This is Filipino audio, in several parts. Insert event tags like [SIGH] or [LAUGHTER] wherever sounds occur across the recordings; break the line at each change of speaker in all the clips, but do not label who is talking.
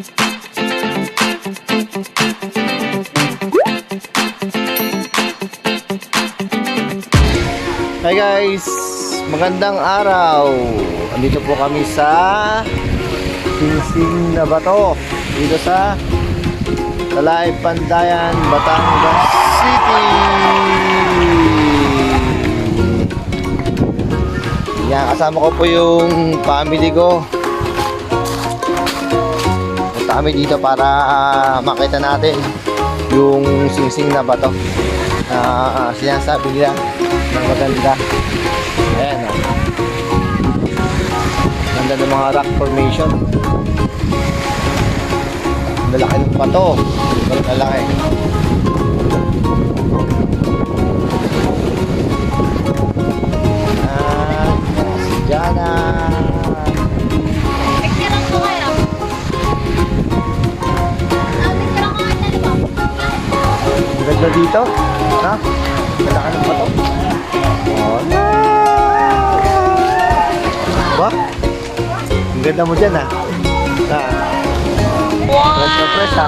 Hi guys! Magandang araw! Andito po kami sa Singsing na Bato dito sa Talay Pandayan, Batangas City! Yan, kasama ko po yung family ko. Kami dito para ah, makita natin yung singsing na bato. Ah, sinasabi nila na maganda. Ayan o. Ganda ng mga rock formation. Ang lalaki ng bato. Sobrang ganda mo dyan ha. Ha? Fresh na fresh ha.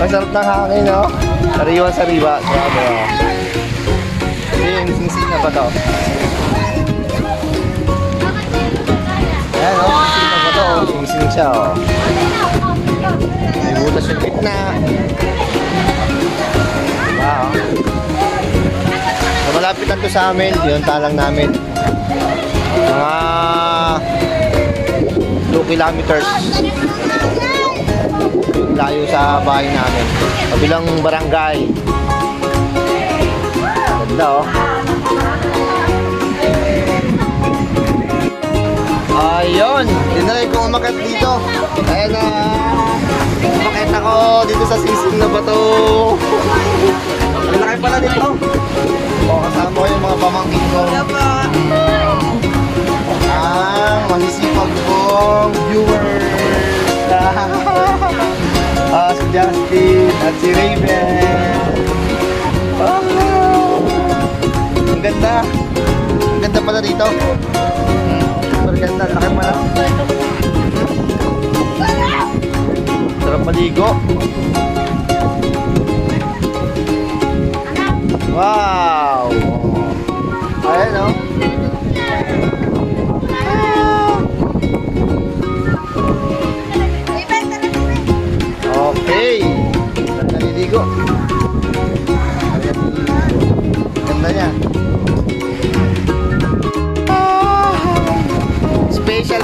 Masarap ng hangin no? Sariwa sariwa. Grabe oh. Hindi yung singsing na ba to? Ayan oh, singsing na ba to? Oh, Singsing siya oh. May butas yung gitna. Oh? So, malapit lang to sa amin. Yun talang namin. Mga 2 kilometers layo sa bahay namin. Kabilang barangay. Ganda oh. Ayun, dinalay ko umakit dito. Ayan na. umakit ako dito sa sisig na bato. Ang laki pala dito. O, kasama ko yung mga pamangkin ko. Ganda. Ang ganda pala dito. Hmm, super ganda. Laki pala. Sarap maligo. Wow!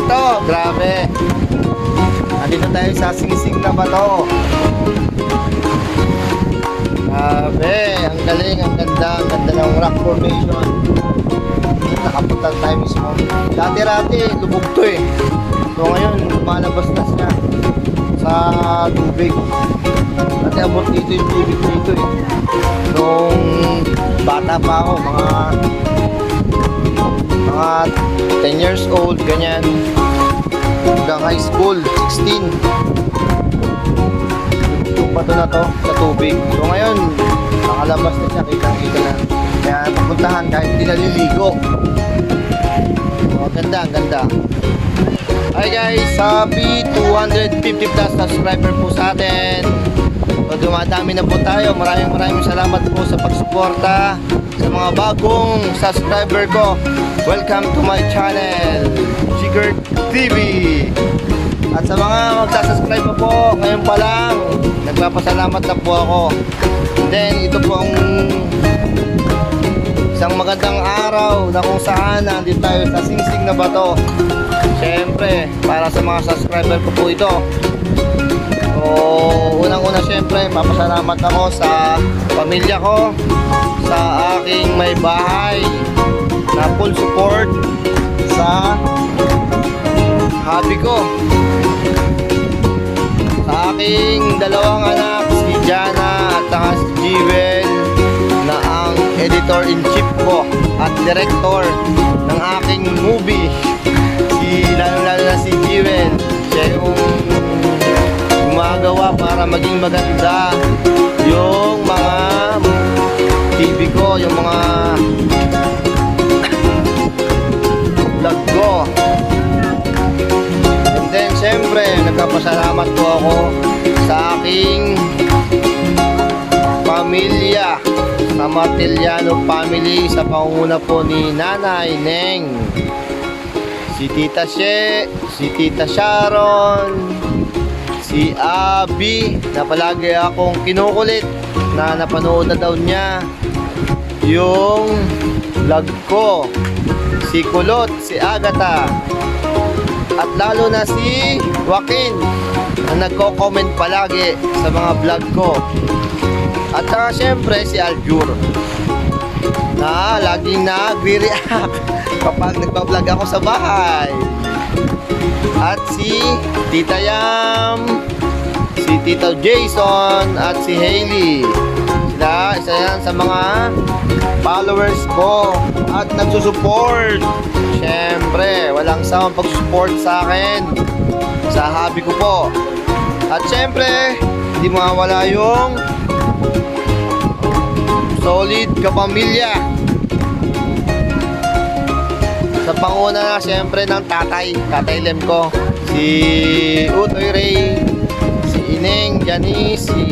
To. Grabe. Nandito tayo sa singsing na bato. Grabe. Ang galing. Ang ganda. Ang ganda ng rock formation. Nakapunta tayo mismo. Dati-rati, lubog to eh. So ngayon, lumalabas na siya sa tubig. Kasi abot dito yung tubig dito eh. Nung bata pa ako, mga mga 10 years old, ganyan. Hanggang high school, 16. Yung bato na to sa tubig. So ngayon, nakalabas na siya, kita-kita na. Kaya papuntahan kahit hindi naliligo. Oh, ganda, ang ganda. Hi guys, happy 250 plus subscriber po sa atin. So, dumadami na po tayo. Maraming maraming salamat po sa pagsuporta sa mga bagong subscriber ko. Welcome to my channel, Jigger TV. At sa mga magsasubscribe po po, ngayon pa lang, nagpapasalamat na po ako. Then, ito po ang isang magandang araw na kung saan nandito tayo sa Singsing na Bato. Siyempre, para sa mga subscriber ko po ito. So, unang-una siyempre, papasalamat ako sa pamilya ko, sa aking may bahay, na full support sa hobby ko. Sa aking dalawang anak, si Jana at saka si Jewel, na ang editor-in-chief ko at director ng aking movie si lalo lalo na si Jewel siya yung gumagawa para maging maganda yung mga TV ko yung mga syempre nagpapasalamat po ako sa aking pamilya sa Martiliano family sa pangunguna po ni Nanay Neng. Si Tita She, si Tita Sharon si Abby na palagi akong kinukulit na napanood na daw niya yung vlog ko. Si Kulot, si Agatha at lalo na si Joaquin na nagko-comment palagi sa mga vlog ko at saka syempre si Aljur na laging nagre-react [LAUGHS] kapag nagpa-vlog ako sa bahay. At si Tita Yam, si Tito Jason, at si Hailey. Sila, isa yan sa mga followers ko at nagsusupport. Syempre, walang sawang pag-support sa akin sa hobby ko po. At syempre, hindi mawawala yung solid kapamilya. Sa panguna na siyempre ng tatay, tatay Lem ko. Si Utoy Ray, si Ineng, Janice, si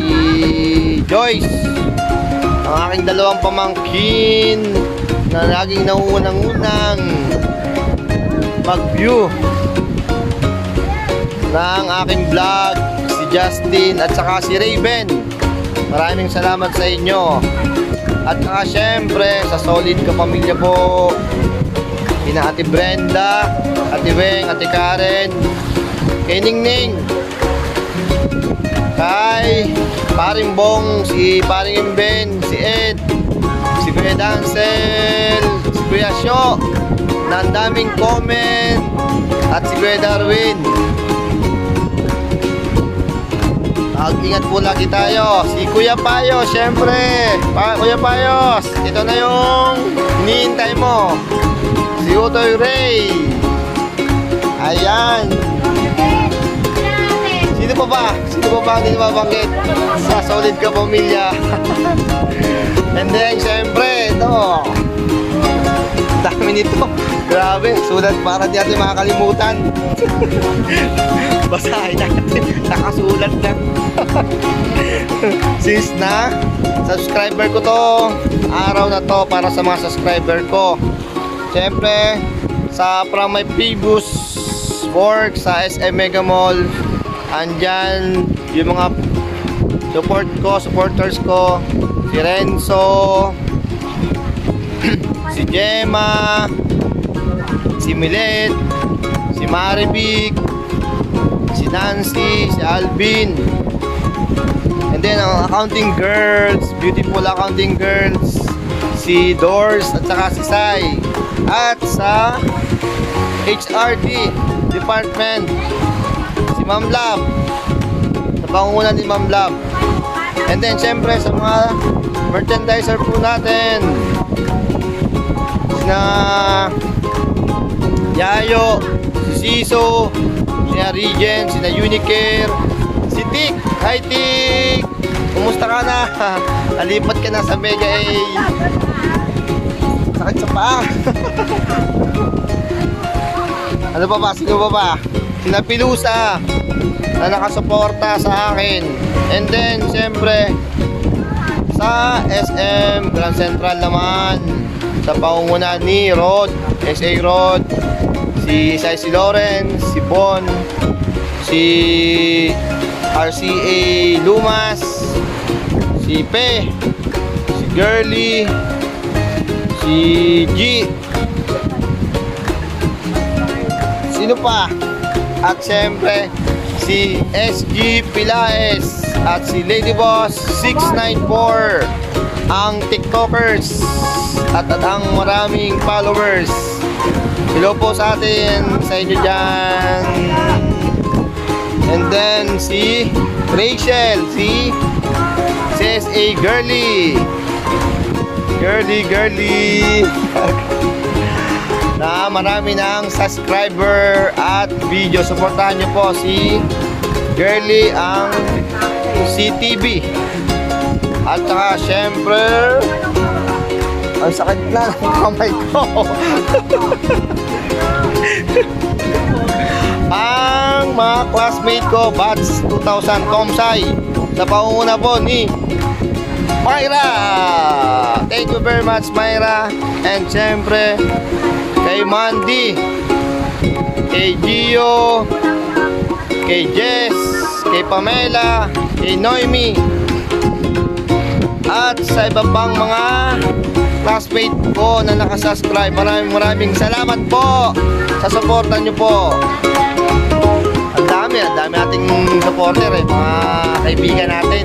Joyce. Ang aking dalawang pamangkin na laging nauunang-unang mag-view ng aking vlog, si Justin at saka si Raven. Maraming salamat sa inyo. At saka syempre sa solid kapamilya po Ina Ate Brenda, Ate Weng, Ate Karen, kay Ningning, kay Paring Bong, si Paring Imben, si Ed, si Kuya Dancel, si Kuya Syo, na comment, at si Kuya Darwin. Mag-ingat po lagi tayo. Si Kuya Payo, syempre. Pa Kuya Payos, ito na yung hinihintay mo. Si Utoy Ray. Ayan. Sino pa ba? Sino pa ba ang hindi mabanggit? Sa solid ka pamilya. [LAUGHS] And then, syempre, ito. Dami nito. Grabe, sulat para di natin makakalimutan. [LAUGHS] Basahin natin. Nakasulat na. [LAUGHS] Since na, subscriber ko to. Araw na to para sa mga subscriber ko. Siyempre, sa from my previous work sa SM Mega Mall, andyan yung mga support ko, supporters ko, si Renzo, [CLEARS THROAT] si Gemma, si Milet, si Maribik, si Nancy, si Alvin, and then ang accounting girls, beautiful accounting girls, si Doors at saka si Sai. At sa HRD department, si Ma'am Lab. Sa pangunguna ni Ma'am Lab. And then, syempre, sa mga merchandiser po natin, na Yayo, si Siso, si Regen, si na Unicare, si Tik. Hi Tik! Kumusta ka na? [LAUGHS] Nalipat ka na sa Mega A. Sakit sa paa. [LAUGHS] ano pa ba? Sino pa ba? Sina Pilusa na nakasuporta sa akin. And then, siyempre, sa SM Grand Central naman, sa pangunguna ni Rod, SA Rod, si Isay si Lawrence, si Bon, si RCA Lumas, si Pe, si Girly, si G, sino pa? At syempre, si SG Pilaes at si Lady Boss 694 ang TikTokers at, at ang maraming followers. Hello po sa atin, sa inyo dyan. And then si Rachel, si CSA Girly. Girly, girly. [LAUGHS] na marami ng subscriber at video. Suportahan nyo po si Girly ang CTV. At saka syempre, ang sakit na ng kamay ko. [LAUGHS] ang mga classmate ko, batch 2000 Comsci. Sa paunguna po ni Myra! Thank you very much, Myra. And syempre, kay Mandy, kay Gio, kay Jess, kay Pamela, kay Noemi, at sa iba pang mga classmate ko na nakasubscribe. Maraming maraming salamat po sa suporta nyo po. Ang dami, ang dami nating supporter eh, mga kaibigan natin.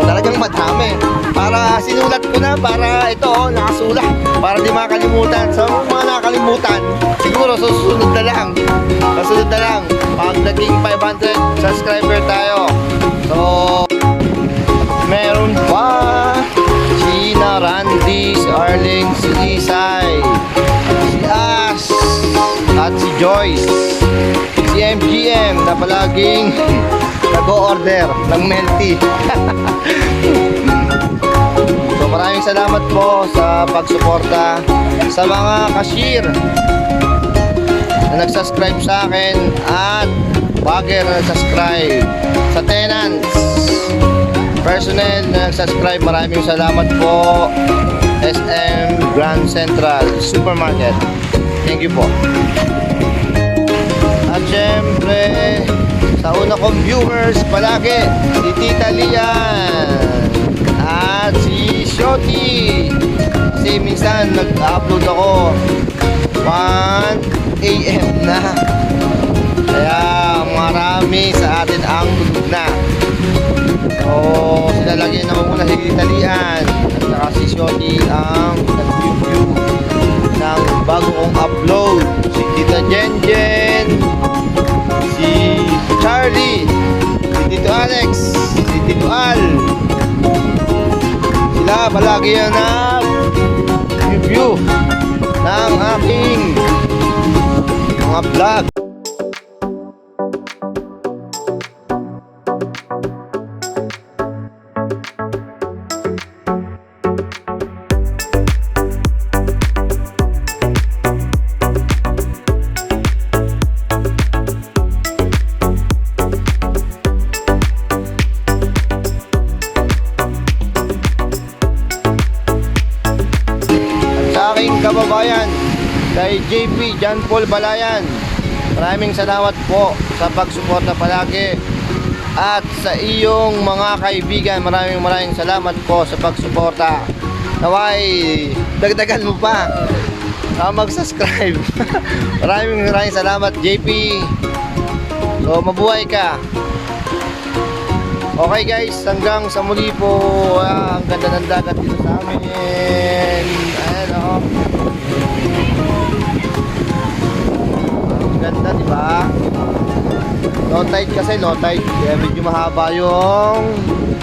So talagang madami. Para sinulat ko na, para ito oh, nakasulat. Para di makalimutan. So mga nakalimutan, siguro susunod na lang. Susunod na lang. Pag naging 500 subscriber tayo. So, meron pa si na Randy, si Arling, si si Ash, at si Joyce, si MGM na palaging nag-o-order ng melty. [LAUGHS] so maraming salamat po sa pagsuporta sa mga cashier na nag-subscribe sa akin at bagger na nag-subscribe sa tenants. Personnel na nag-subscribe maraming salamat po. SM Grand Central Supermarket. Thank you po. At syempre sa una viewers palagi si Tita Lian at si Shoti. Kasi minsan nag-upload ako 1 AM na. Kaya marami sa atin ang tulog na. So, sila lagi na muna si Italian at saka si Shoti ang nag-review ng bago kong upload. Si Tita Jen Jen, si Charlie, si Tito Alex, si Tito Al. Sila palagi yan nag-review ng aking mga vlog. Aking kababayan, kay JP John Paul Balayan. Maraming salamat po sa pagsuporta palagi. At sa iyong mga kaibigan, maraming maraming salamat po sa pagsuporta. Naway, dagdagan mo pa. Ah, mag-subscribe. [LAUGHS] maraming maraming salamat, JP. So, mabuhay ka. Okay guys, hanggang sa muli po. Ah, ang ganda ng dagat dito sa amin. Oh. Ganda, di ba? Low tide kasi, low tide. Kaya medyo mahaba yung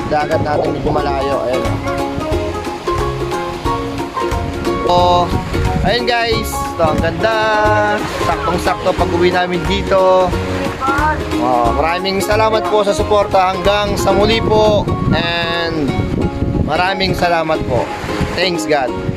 dagat natin, medyo malayo. Ayan oh. So, ayun guys, ito ang ganda. Saktong-sakto pag uwi namin dito. Oh, maraming salamat po sa suporta hanggang sa muli po and maraming salamat po. Thanks God.